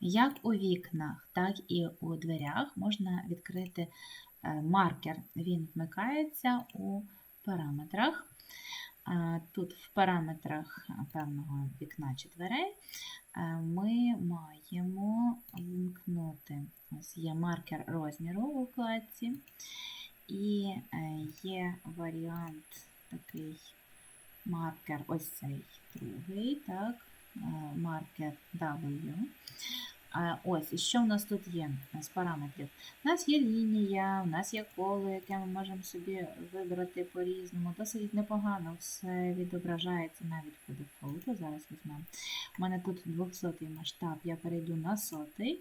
Як у вікнах, так і у дверях можна відкрити е, маркер. Він вмикається у параметрах. Е, Тут в параметрах е, певного вікна чи дверей ми маємо вмкнути. Ось є маркер розміру у вкладці, і є варіант такий маркер, ось цей другий, так, маркер W. Ось, і що в нас тут є з параметрів? У нас є лінія, у нас є коло, яке ми можемо собі вибрати по-різному. Досить непогано все відображається навіть по дефолту. Зараз візьмемо. У мене тут 200 масштаб, я перейду на сотий.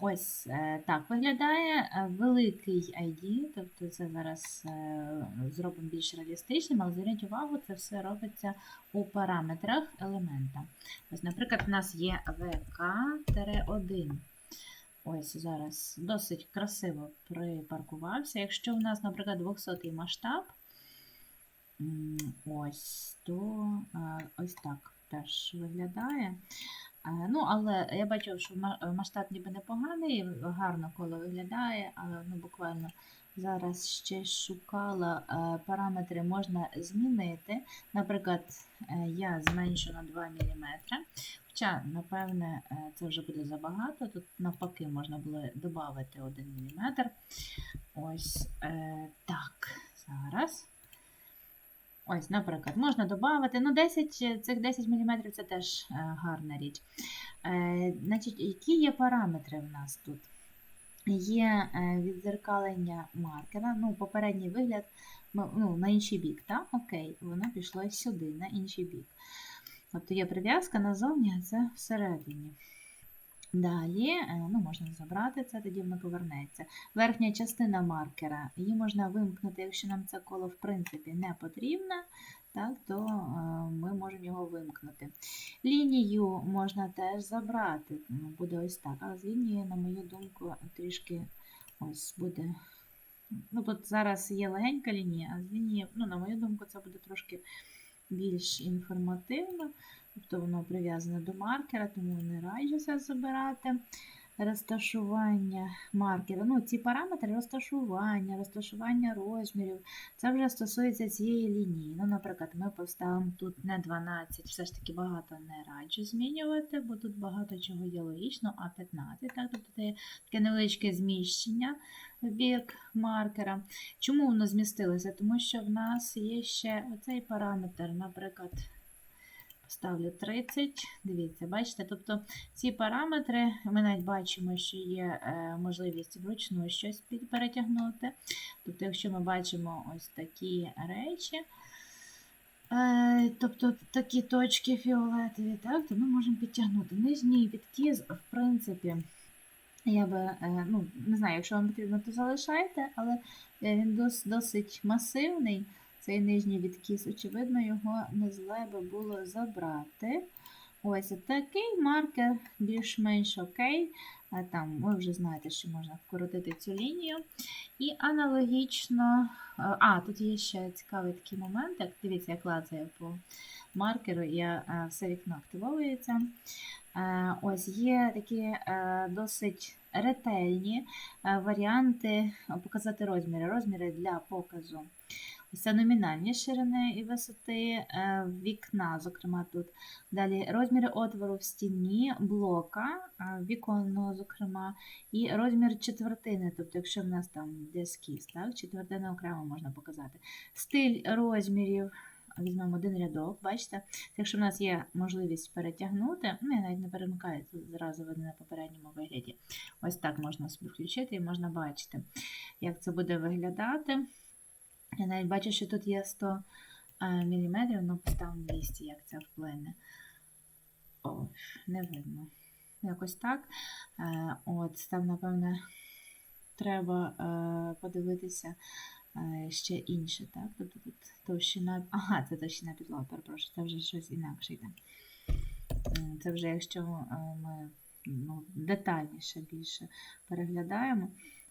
Ось е, так виглядає е, великий ID, тобто це зараз е, зробимо більш реалістичним, але зверніть увагу, це все робиться у параметрах елемента. Ось, наприклад, у нас є VK-1. Ось зараз досить красиво припаркувався. Якщо у нас, наприклад, 200-й масштаб, ось, то ось так теж виглядає. Е, Ну, але я бачу, що масштаб ніби непоганий, гарно коло виглядає, але ну, буквально зараз ще шукала е, параметри можна змінити. Наприклад, е, я зменшу на 2 мм. Хоча, напевне, це вже буде забагато. Тут навпаки можна було додати 1 мм. Ось так, зараз. Ось, наприклад, можна додати. Ну, 10, е, цих 10 мм це теж е, гарна річ. Е, значить, які є параметри в нас тут? Є відзеркалення маркера, ну, попередній вигляд ну, на інший бік, так? Окей, воно пішло сюди, на інший бік. Тобто є прив'язка назовні, а це всередині. Далі, е, ну, можна забрати це, тоді воно повернеться. Верхня частина маркера, її можна вимкнути, якщо нам це коло в принципі не потрібно, так, то е, ми можемо його вимкнути. Лінію можна теж забрати, ну, буде ось так. Але з лінією, на мою думку, трішки ось буде. Ну, тут зараз є легенька лінія, а з лінії, ну, на мою думку, це буде трошки більш інформативно. Тобто воно прив'язане до маркера, тому не раджуся забирати. Розташування маркера. Ну, ці параметри розташування, розташування розмірів. Це вже стосується цієї лінії. Ну, наприклад, ми поставимо тут не 12, все ж таки багато не раджу змінювати, бо тут багато чого є логічно, а 15. Так? Тобто є таке невеличке зміщення в бік маркера. Чому воно змістилося? Тому що в нас є ще оцей параметр, наприклад. Ставлю 30. Дивіться, бачите? Тобто ці параметри ми навіть бачимо, що є е, можливість вручну щось перетягнути. Тобто, якщо ми бачимо ось такі речі, е, тобто такі точки фіолетові, так, то ми можемо підтягнути. Нижній відкіз, в принципі, я би, е, ну, не знаю, якщо вам потрібно, то залишайте, але він досить масивний. Цей нижній відкіс, очевидно, його не зле би було забрати. Ось такий маркер більш-менш окей. Там ви вже знаєте, що можна вкоротити цю лінію. І аналогічно. е, А, тут є ще цікавий такий момент. Як дивіться, я клацаю по маркеру, і е, все вікно активовується. Е, Ось є такі досить ретельні варіанти показати розміри. Розміри для показу. Це номінальні ширини і висоти е, вікна, зокрема тут. Далі розміри отвору в стіні, блока, е, віконного, зокрема, і розмір четвертини, тобто, якщо в нас там дескіз, так, четвертини окремо можна показати. Стиль розмірів. Візьмемо один рядок, бачите, якщо в нас є можливість перетягнути, ну я навіть не перемикаю, тут зразу видно на попередньому вигляді. Ось так можна собі включити і можна бачити, як це буде виглядати. Я навіть бачу, що тут є 100 мм, ну поставимо 200, як це вплине. О, не видно. Якось так. Е, От, там, напевне, треба е, подивитися е, ще інше, так? Тобто тут товщина. Ага, це товщина підлоги, перепрошую, це вже щось інакше йде. Це вже якщо е, ми ну, детальніше більше переглядаємо.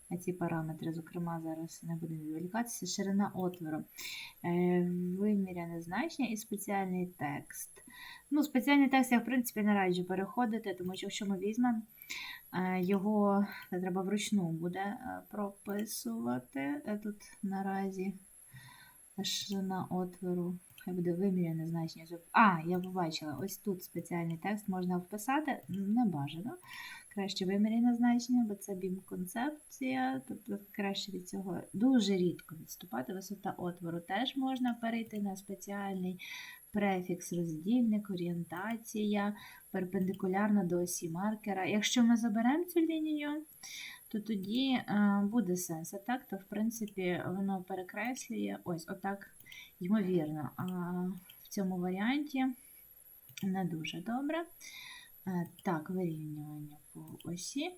На ці параметри, зокрема, зараз не будемо відволікатися, ширина отвору, е, виміряне значення і спеціальний текст. Ну, Спеціальний текст я, в принципі, не раджу переходити, тому що якщо ми візьмемо, е, його треба вручну буде е, прописувати. Тут наразі ширина отвору. Хай буде виміряне значення. А, я побачила, ось тут спеціальний текст можна вписати, не бажано. Краще виміряне значення, бо це бім-концепція, тобто краще від цього дуже рідко відступати. Висота отвору теж можна перейти на спеціальний префікс, роздільник, орієнтація, перпендикулярно до осі маркера. Якщо ми заберемо цю лінію, то тоді е, буде сенс. А так, то в принципі воно перекреслює ось отак, ймовірно. В цьому варіанті не дуже добре. Е, Так, вирівнювання по осі.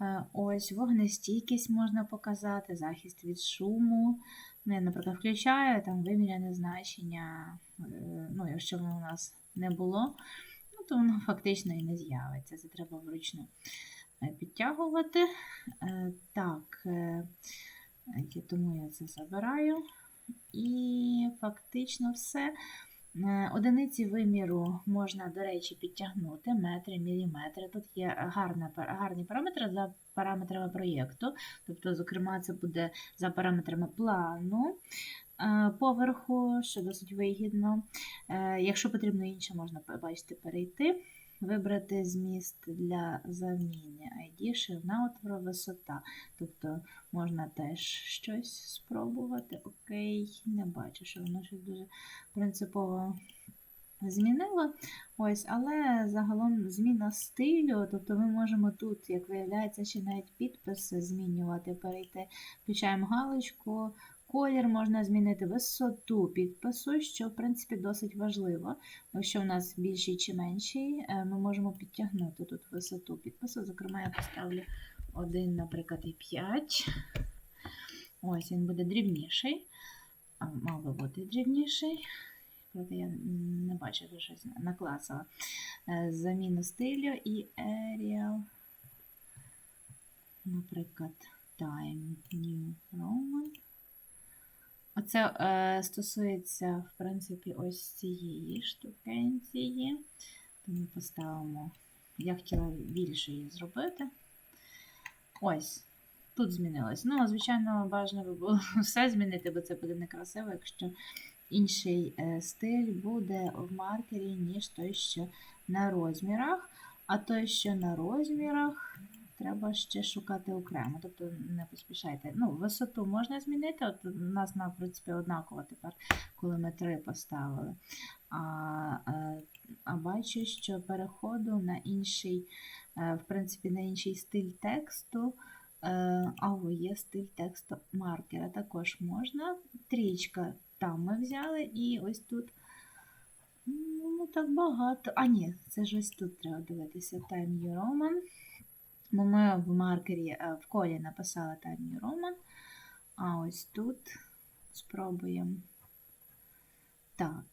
Е, Ось вогнестійкість можна показати, захист від шуму. Ну, Я, наприклад, включаю там виміряне значення. е, Ну, якщо воно у нас не було, ну, то воно фактично і не з'явиться. Це треба вручну підтягувати. Так, тому я це забираю. І фактично все. Е, Одиниці виміру можна, до речі, підтягнути метри, міліметри. Тут є гарна, гарні параметри за параметрами проєкту. Тобто, зокрема, це буде за параметрами плану поверху, що досить вигідно. Е, Якщо потрібно інше, можна бачите, перейти. Вибрати зміст для заміни ID, ширина отвору, висота. Тобто можна теж щось спробувати. Окей, не бачу, що воно щось дуже принципово змінило. Ось, але загалом зміна стилю, тобто ми можемо тут, як виявляється, ще навіть підписи змінювати, перейти, включаємо галочку. Колір можна змінити висоту підпису, що в принципі досить важливо. Якщо у нас більший чи менший, е, ми можемо підтягнути тут висоту підпису. Зокрема, я поставлю 1, наприклад, і 5. Ось він буде дрібніший. Мав би бути дрібніший. Проте я не бачу, що щось накласила. Е, Заміну стилю і Arial. Наприклад, Time New Roman. Оце е, стосується, в принципі, ось цієї штукенції. Тому поставимо, я хотіла більше її зробити. Ось, тут змінилось. Ну, звичайно, би було все змінити, бо це буде некрасиво, якщо інший е, стиль буде в маркері, ніж той, що на розмірах. А той, що на розмірах, треба ще шукати окремо. Тобто не поспішайте. Ну, висоту можна змінити. От у нас, на, принципі, однаково тепер, коли ми три поставили. А, е, а бачу, що переходу на інший, е, в принципі, на інший стиль тексту. е, А є стиль тексту маркера. Також можна. Трічка там ми взяли, і ось тут. Ну, так багато. А, ні, це ж ось тут треба дивитися Time New Roman. Бо ми в маркері е, в колі написали New Roman. А ось тут спробуємо. Так,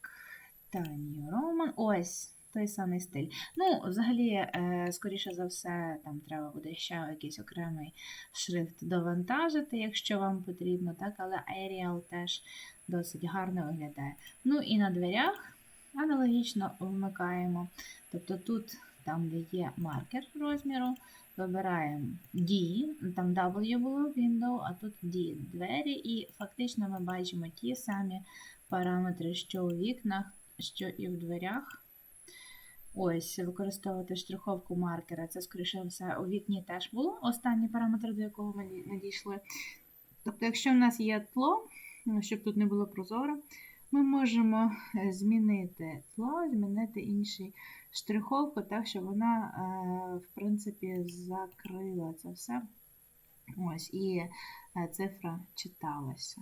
Time New Roman. Ось той самий стиль. Ну, взагалі, е, скоріше за все, там треба буде ще якийсь окремий шрифт довантажити, якщо вам потрібно, так, але Arial теж досить гарно виглядає. Ну і на дверях аналогічно вмикаємо. Тобто тут, там, де є маркер розміру, вибираємо D, там W було Window, а тут D двері, і фактично ми бачимо ті самі параметри, що у вікнах, що і в дверях. Ось, використовувати штриховку маркера. Це, скоріше все, у вікні теж було останній параметр, до якого ми надійшли. Тобто, якщо в нас є тло, ну, щоб тут не було прозоро, ми можемо е, змінити тло, змінити інший штриховку, так, щоб вона, е, в принципі, закрила це все. Ось, і е, цифра читалася.